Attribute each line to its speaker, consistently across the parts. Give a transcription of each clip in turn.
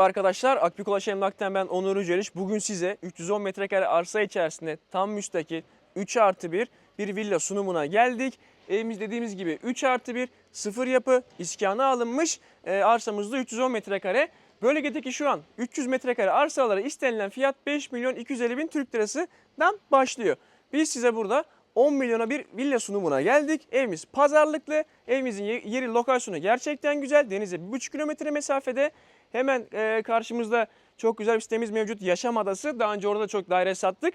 Speaker 1: Arkadaşlar Akbük Ulaş Emlak'tan ben Onur Yüceliş. Bugün size 310 metrekare arsa içerisinde tam müstakil 3 artı 1 bir villa sunumuna geldik. Evimiz dediğimiz gibi 3 artı 1 sıfır yapı iskana alınmış e, arsamızda 310 metrekare. Bölgedeki şu an 300 metrekare arsalara istenilen fiyat 5 milyon 250 bin Türk lirasından başlıyor. Biz size burada 10 milyona bir villa sunumuna geldik. Evimiz pazarlıklı. Evimizin ye- yeri lokasyonu gerçekten güzel. Denize 1,5 kilometre mesafede. Hemen e, karşımızda çok güzel bir sitemiz mevcut. Yaşam Adası. Daha önce orada çok daire sattık.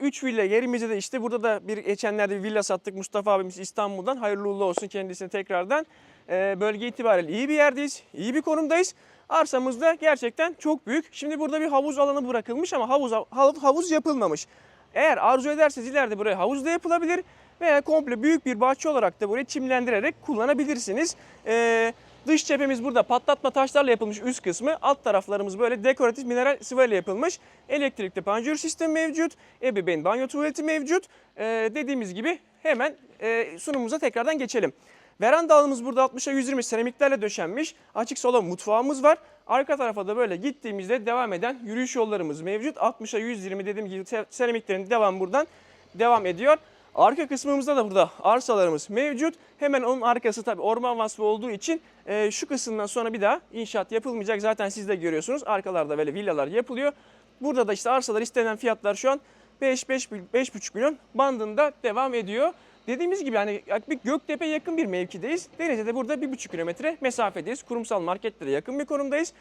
Speaker 1: 3 villa yerimizde de işte burada da bir geçenlerde bir villa sattık. Mustafa abimiz İstanbul'dan. Hayırlı uğurlu olsun kendisine tekrardan. E, bölge itibariyle iyi bir yerdeyiz. iyi bir konumdayız. Arsamız da gerçekten çok büyük. Şimdi burada bir havuz alanı bırakılmış ama havuz hav- havuz yapılmamış. Eğer arzu ederseniz ileride buraya havuz da yapılabilir veya komple büyük bir bahçe olarak da burayı çimlendirerek kullanabilirsiniz. Ee, dış cephemiz burada patlatma taşlarla yapılmış üst kısmı. Alt taraflarımız böyle dekoratif mineral sıvı ile yapılmış. Elektrikli panjur sistemi mevcut. Ebeveyn banyo tuvaleti mevcut. Ee, dediğimiz gibi hemen e, sunumumuza tekrardan geçelim. Veranda alanımız burada 60'a 120 seramiklerle döşenmiş. Açık salon mutfağımız var. Arka tarafa da böyle gittiğimizde devam eden yürüyüş yollarımız mevcut. 60'a 120 dediğim gibi se- seramiklerin devam buradan devam ediyor. Arka kısmımızda da burada arsalarımız mevcut. Hemen onun arkası tabii orman vasfı olduğu için e, şu kısımdan sonra bir daha inşaat yapılmayacak. Zaten siz de görüyorsunuz arkalarda böyle villalar yapılıyor. Burada da işte arsalar istenen fiyatlar şu an 5-5,5 milyon bandında devam ediyor. Dediğimiz gibi hani bir Göktepe yakın bir mevkideyiz. Denizde de burada 1,5 kilometre mesafedeyiz. Kurumsal marketlere yakın bir konumdayız.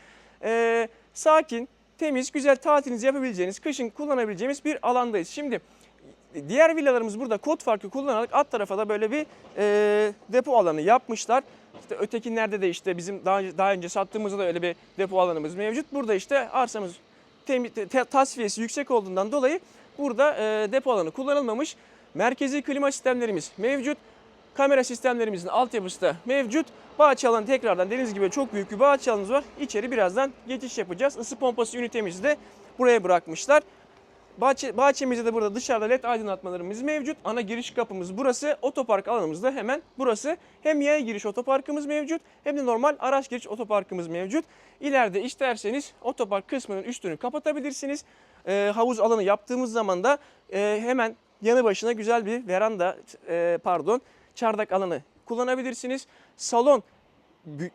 Speaker 1: Ee, sakin, temiz, güzel tatilinizi yapabileceğiniz, kışın kullanabileceğimiz bir alandayız. Şimdi diğer villalarımız burada kod farkı kullanarak alt tarafa da böyle bir e, depo alanı yapmışlar. İşte ötekinlerde de işte bizim daha önce, daha önce sattığımızda da öyle bir depo alanımız mevcut. Burada işte arsamız tasfiyesi yüksek olduğundan dolayı burada e, depo alanı kullanılmamış. Merkezi klima sistemlerimiz mevcut. Kamera sistemlerimizin altyapısı da mevcut. Bahçe alanı tekrardan deniz gibi çok büyük bir bahçe alanımız var. İçeri birazdan geçiş yapacağız. Isı pompası ünitemizi de buraya bırakmışlar. Bahçe, bahçemizde de burada dışarıda led aydınlatmalarımız mevcut. Ana giriş kapımız burası. Otopark alanımız da hemen burası. Hem yaya giriş otoparkımız mevcut hem de normal araç giriş otoparkımız mevcut. İleride isterseniz otopark kısmının üstünü kapatabilirsiniz. Ee, havuz alanı yaptığımız zaman da e, hemen yanı başına güzel bir veranda e, pardon çardak alanı kullanabilirsiniz. Salon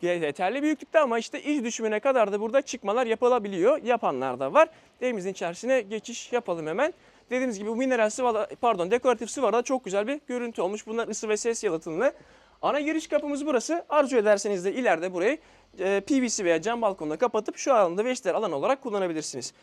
Speaker 1: yeterli büyüklükte ama işte iz düşümüne kadar da burada çıkmalar yapılabiliyor. Yapanlar da var. Evimizin içerisine geçiş yapalım hemen. Dediğimiz gibi bu mineral sıvada, pardon dekoratif sıvada çok güzel bir görüntü olmuş. Bunlar ısı ve ses yalıtımlı. Ana giriş kapımız burası. Arzu ederseniz de ileride burayı e, PVC veya cam balkonla kapatıp şu alanda veşter alan olarak kullanabilirsiniz.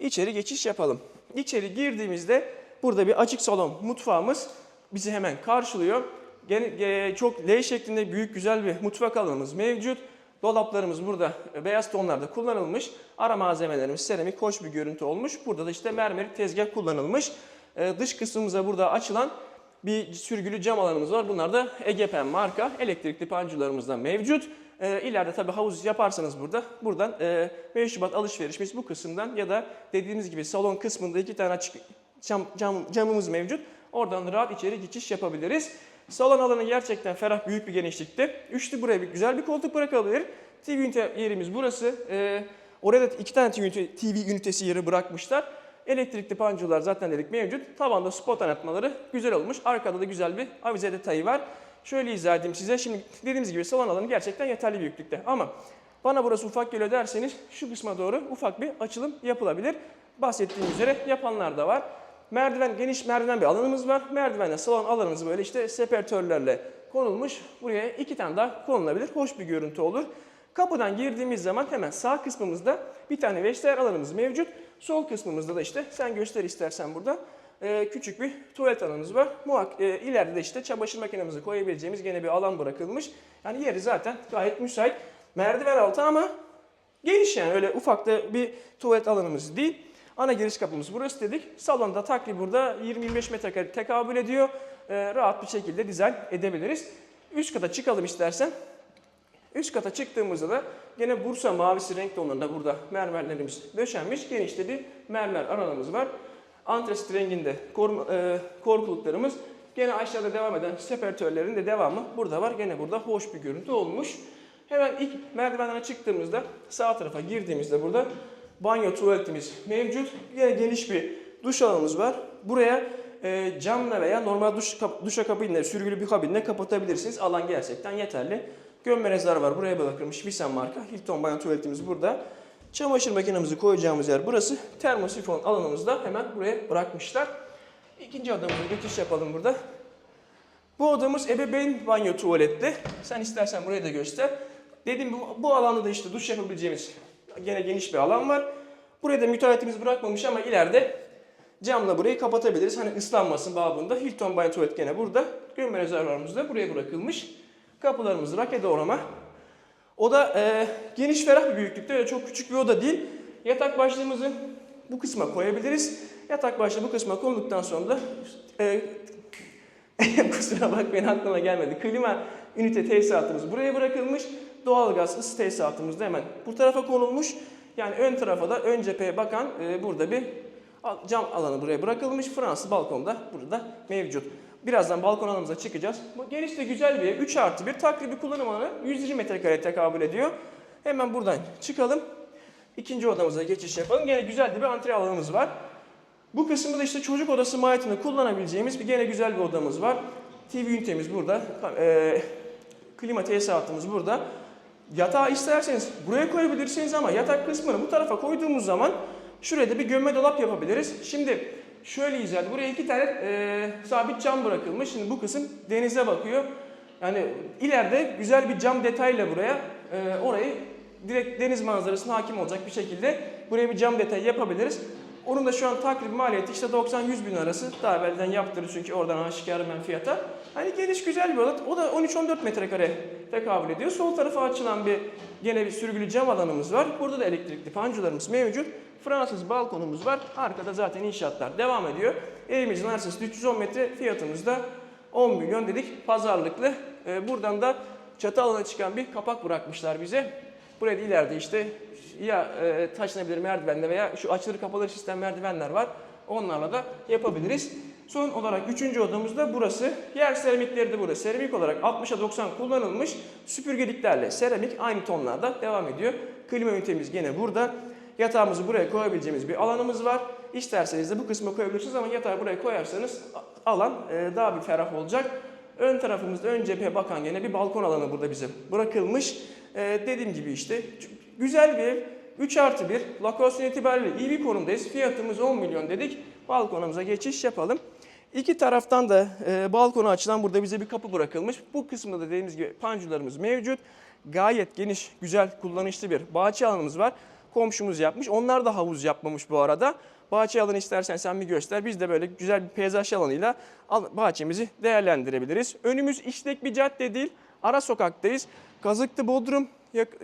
Speaker 1: İçeri geçiş yapalım. İçeri girdiğimizde burada bir açık salon mutfağımız bizi hemen karşılıyor. Ge- çok L şeklinde büyük güzel bir mutfak alanımız mevcut. Dolaplarımız burada e, beyaz tonlarda kullanılmış. Ara malzemelerimiz seramik hoş bir görüntü olmuş. Burada da işte mermer tezgah kullanılmış. E, dış kısmımıza burada açılan bir sürgülü cam alanımız var. Bunlar da Egepen marka elektrikli panjurlarımız da mevcut. E, ileride tabii havuz yaparsanız burada buradan e, meşrubat alışverişimiz bu kısımdan ya da dediğimiz gibi salon kısmında iki tane açık cam, cam, camımız mevcut. Oradan rahat içeri geçiş yapabiliriz. Salon alanı gerçekten ferah büyük bir genişlikte. Üçlü buraya bir güzel bir koltuk bırakabilir. TV ünite yerimiz burası. Ee, oraya da iki tane TV, ünite- TV ünitesi yeri bırakmışlar. Elektrikli panjurlar zaten dedik mevcut. Tavanda spot aydınlatmaları güzel olmuş. Arkada da güzel bir avize detayı var. Şöyle izah edeyim size. Şimdi dediğimiz gibi salon alanı gerçekten yeterli büyüklükte. Ama bana burası ufak geliyor derseniz şu kısma doğru ufak bir açılım yapılabilir. Bahsettiğim üzere yapanlar da var. Merdiven, geniş merdiven bir alanımız var. Merdivenle salon alanımız böyle işte separatörlerle konulmuş. Buraya iki tane daha konulabilir. Hoş bir görüntü olur. Kapıdan girdiğimiz zaman hemen sağ kısmımızda bir tane veşter alanımız mevcut. Sol kısmımızda da işte sen göster istersen burada e, küçük bir tuvalet alanımız var. Muhak, e, ileride de işte çamaşır makinemizi koyabileceğimiz gene bir alan bırakılmış. Yani yeri zaten gayet müsait. Merdiven altı ama Geniş yani öyle ufak da bir tuvalet alanımız değil. Ana giriş kapımız burası dedik. Salonda takribi burada 20-25 metrekare tekabül ediyor. Ee, rahat bir şekilde dizayn edebiliriz. Üst kata çıkalım istersen. Üst kata çıktığımızda da gene Bursa mavisi renk tonlarında burada mermerlerimiz döşenmiş. Genişte bir mermer alanımız var. Antresit renginde koruma, e, korkuluklarımız. Gene aşağıda devam eden separatörlerin de devamı burada var. Gene burada hoş bir görüntü olmuş. Hemen ilk merdivenden çıktığımızda sağ tarafa girdiğimizde burada banyo tuvaletimiz mevcut. Yine geniş bir duş alanımız var. Buraya e, camla veya normal duş kap, duşa kabinle, sürgülü bir kabinle kapatabilirsiniz. Alan gerçekten yeterli. Gömme rezerv var. Buraya bırakılmış Vissen marka. Hilton banyo tuvaletimiz burada. Çamaşır makinemizi koyacağımız yer burası. Termosifon alanımızı da hemen buraya bırakmışlar. İkinci odamıza geçiş yapalım burada. Bu odamız ebeveyn banyo tuvaletli. Sen istersen burayı da göster. Dedim bu, bu alanda da işte duş yapabileceğimiz gene geniş bir alan var. Buraya da müteahhitimiz bırakmamış ama ileride camla burayı kapatabiliriz. Hani ıslanmasın babında. Hilton banyo tuvalet gene burada. Gömme rezervuarımız da buraya bırakılmış. Kapılarımız rake doğrama. Oda e, geniş ferah bir büyüklükte. Öyle çok küçük bir oda değil. Yatak başlığımızı bu kısma koyabiliriz. Yatak başlığı bu kısma konulduktan sonra da e, kusura bakmayın aklıma gelmedi. Klima ünite tesisatımız buraya bırakılmış. Doğalgaz ısı tesisatımız da hemen bu tarafa konulmuş. Yani ön tarafa da ön cepheye bakan e, burada bir cam alanı buraya bırakılmış. Fransız balkon da burada mevcut. Birazdan balkon alanımıza çıkacağız. Geniş de güzel bir ev. 3 artı 1 takribi kullanım alanı 120 metrekare tekabül ediyor. Hemen buradan çıkalım. İkinci odamıza geçiş yapalım. Gene güzel de bir antre alanımız var. Bu kısımda da işte çocuk odası mahiyetinde kullanabileceğimiz bir gene güzel bir odamız var. TV ünitemiz burada. Eee klima tesisatımız burada. Yatağı isterseniz buraya koyabilirsiniz ama yatak kısmını bu tarafa koyduğumuz zaman şuraya da bir gömme dolap yapabiliriz. Şimdi şöyle izah Buraya iki tane eee, sabit cam bırakılmış. Şimdi bu kısım denize bakıyor. Yani ileride güzel bir cam detayla buraya eee, orayı direkt deniz manzarasına hakim olacak bir şekilde buraya bir cam detayı yapabiliriz. Onun da şu an takribi maliyeti işte 90-100 bin arası. Daha evvelden yaptırır çünkü oradan aşikar hemen fiyata. Hani geniş güzel bir oda. O da 13-14 metrekare tekabül ediyor. Sol tarafa açılan bir gene bir sürgülü cam alanımız var. Burada da elektrikli pancularımız mevcut. Fransız balkonumuz var. Arkada zaten inşaatlar devam ediyor. Evimizin arsası 310 metre fiyatımız da 10 milyon dedik pazarlıklı. Ee, buradan da çatı alana çıkan bir kapak bırakmışlar bize. Buraya ileride işte ya e, taşınabilir merdivenle veya şu açılır kapalı sistem merdivenler var. Onlarla da yapabiliriz. Son olarak üçüncü odamız da burası. Yer seramikleri de burada. Seramik olarak 60'a 90 kullanılmış. Süpürgeliklerle seramik aynı tonlarda devam ediyor. Klima ünitemiz gene burada. Yatağımızı buraya koyabileceğimiz bir alanımız var. İsterseniz de bu kısma koyabilirsiniz ama yatağı buraya koyarsanız alan e, daha bir ferah olacak. Ön tarafımızda ön cepheye bakan gene bir balkon alanı burada bize bırakılmış. Ee, dediğim gibi işte güzel bir ev. 3 artı 1. Lokasyon itibariyle iyi bir konumdayız. Fiyatımız 10 milyon dedik. Balkonumuza geçiş yapalım. İki taraftan da e, balkona açılan burada bize bir kapı bırakılmış. Bu kısımda da dediğimiz gibi pancularımız mevcut. Gayet geniş, güzel, kullanışlı bir bahçe alanımız var. Komşumuz yapmış. Onlar da havuz yapmamış bu arada. Bahçe alanı istersen sen bir göster. Biz de böyle güzel bir peyzaj alanıyla al- bahçemizi değerlendirebiliriz. Önümüz işlek bir cadde değil. Ara sokaktayız. Kazıklı Bodrum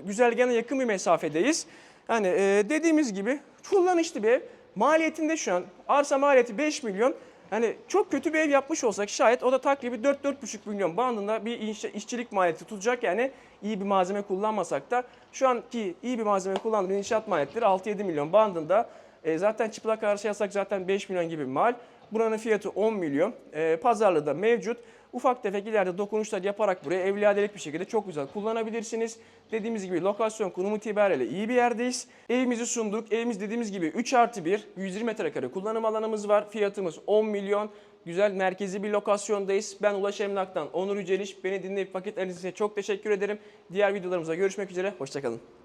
Speaker 1: güzergahına yakın bir mesafedeyiz. Yani e, dediğimiz gibi kullanışlı bir ev. Maliyetinde şu an arsa maliyeti 5 milyon. Hani çok kötü bir ev yapmış olsak şayet o da takribi 4-4,5 milyon bandında bir işçilik maliyeti tutacak. Yani iyi bir malzeme kullanmasak da şu anki iyi bir malzeme kullandığımız inşaat maliyetleri 6-7 milyon bandında. E, zaten çıplak arsa yasak zaten 5 milyon gibi bir mal. Buranın fiyatı 10 milyon. E, pazarlığı da mevcut. Ufak tefek ileride dokunuşlar yaparak buraya evliyadelik bir şekilde çok güzel kullanabilirsiniz. Dediğimiz gibi lokasyon konumu itibariyle iyi bir yerdeyiz. Evimizi sunduk. Evimiz dediğimiz gibi 3 artı 1, 120 metrekare kullanım alanımız var. Fiyatımız 10 milyon. Güzel merkezi bir lokasyondayız. Ben Ulaş Emlak'tan Onur Yüceliş. Beni dinleyip vakit ayırdığınız için çok teşekkür ederim. Diğer videolarımıza görüşmek üzere. Hoşçakalın.